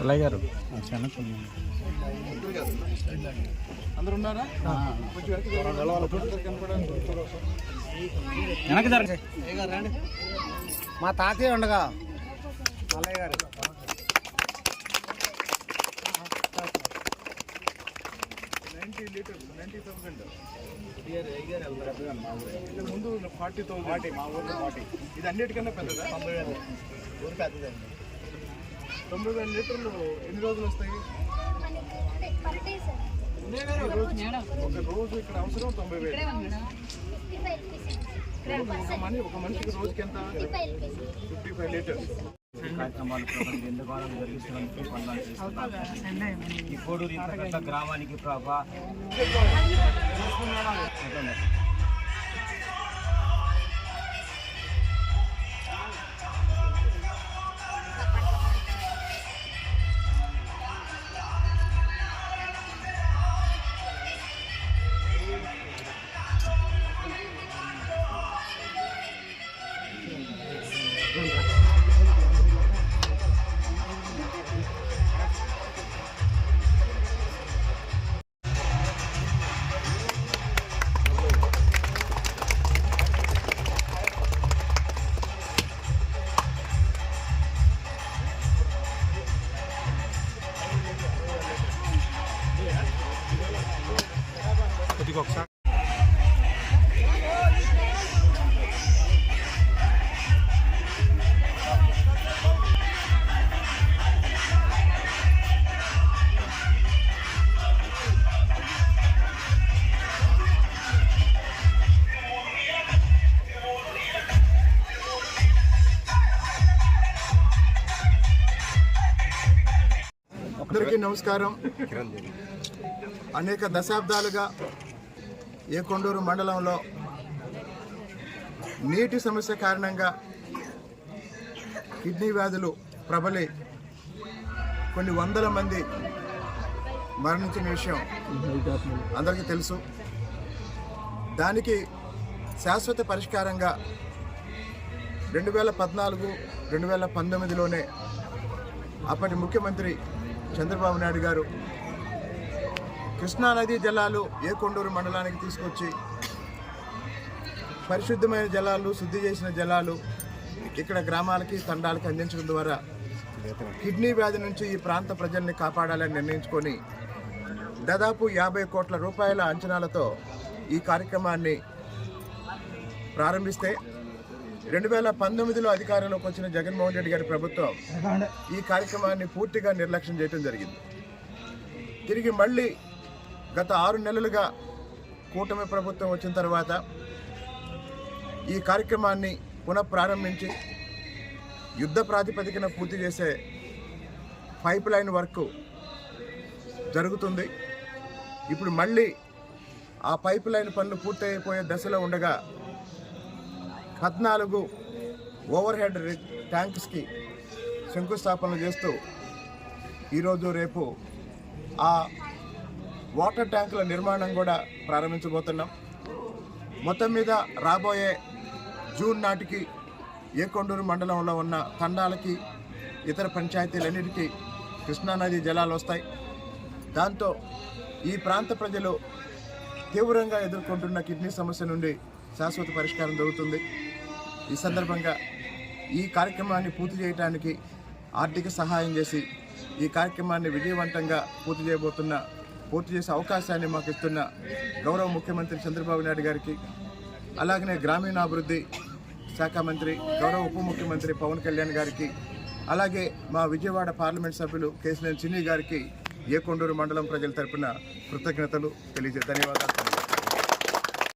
అల్లయ్య గారు అందరు ఉన్నారా? వెనక మా తాతయ్య ఉండగా. మల్లయ్య గారు ముందు ఫార్టీ థౌసండ్ మా ఊర్లో ఫార్టీ. ఇది అన్నిటికన్నా పెద్దదా? తొంభై వేలు. ఊరు పెద్దదండి. తొంభై వేల లీటర్లు ఎన్ని రోజులు వస్తాయి? ఒక రోజు ఇక్కడ అవసరం తొంభై వేలు. ఒక మనిషి ఒక మనిషికి రోజుకి ఎంత? Fifty five litres. కార్యక్రమాలు జరిగిస్తున్నందుకు చేస్తున్నాను. ఈ కోడూరు ఇంతకంత గ్రామానికి ప్రభా నమస్కారం. అనేక దశాబ్దాలుగా ఏ కొండూరు మండలంలో నీటి సమస్య కారణంగా కిడ్నీ వ్యాధులు ప్రబలి కొన్ని వందల మంది మరణించిన విషయం అందరికీ తెలుసు. దానికి శాశ్వత పరిష్కారంగా రెండు వేల పద్నాలుగు రెండు వేల పంతొమ్మిదిలోనే అప్పటి ముఖ్యమంత్రి చంద్రబాబు నాయుడు గారు కృష్ణానదీ జలాలు ఏ కొండూరు మండలానికి తీసుకొచ్చి పరిశుద్ధమైన జలాలు శుద్ధి చేసిన జలాలు ఇక్కడ గ్రామాలకి తండాలకి అందించడం ద్వారా కిడ్నీ వ్యాధి నుంచి ఈ ప్రాంత ప్రజల్ని కాపాడాలని నిర్ణయించుకొని దాదాపు యాభై కోట్ల రూపాయల అంచనాలతో ఈ కార్యక్రమాన్ని ప్రారంభిస్తే రెండు వేల పంతొమ్మిదిలో అధికారంలోకి వచ్చిన జగన్మోహన్ రెడ్డి గారి ప్రభుత్వం ఈ కార్యక్రమాన్ని పూర్తిగా నిర్లక్ష్యం చేయడం జరిగింది. తిరిగి మళ్ళీ గత ఆరు నెలలుగా కూటమి ప్రభుత్వం వచ్చిన తర్వాత ఈ కార్యక్రమాన్ని పునఃప్రారంభించి యుద్ధ ప్రాతిపదికన పూర్తి చేసే పైప్ లైన్ వర్క్ జరుగుతుంది. ఇప్పుడు మళ్ళీ ఆ పైప్ లైన్ పనులు పూర్తయిపోయే దశలో ఉండగా పద్నాలుగు ఓవర్ హెడ్ ట్యాంక్స్కి శంకుస్థాపనలు చేస్తూ ఈరోజు రేపు ఆ వాటర్ ట్యాంకుల నిర్మాణం కూడా ప్రారంభించబోతున్నాం. మొత్తం మీద రాబోయే జూన్ నాటికి ఏకొండూరు మండలంలో ఉన్న తండాలకి ఇతర పంచాయతీలన్నిటికీ కృష్ణానది జలాలు వస్తాయి. దాంతో ఈ ప్రాంత ప్రజలు తీవ్రంగా ఎదుర్కొంటున్న కిడ్నీ సమస్య నుండి శాశ్వత పరిష్కారం దొరుకుతుంది ఈ సందర్భంగా ఈ కార్యక్రమాన్ని పూర్తి చేయడానికి ఆర్థిక సహాయం చేసి ఈ కార్యక్రమాన్ని విజయవంతంగా పూర్తి చేయబోతున్న పూర్తి చేసే అవకాశాన్ని మాకు ఇస్తున్న గౌరవ ముఖ్యమంత్రి చంద్రబాబు నాయుడు గారికి అలాగనే గ్రామీణాభివృద్ధి శాఖ మంత్రి గౌరవ ఉప ముఖ్యమంత్రి పవన్ కళ్యాణ్ గారికి అలాగే మా విజయవాడ పార్లమెంట్ సభ్యులు కేసీఆర్ చిన్ని గారికి ఏ కొండూరు మండలం ప్రజల తరపున కృతజ్ఞతలు తెలియజే ధన్యవాదాలు.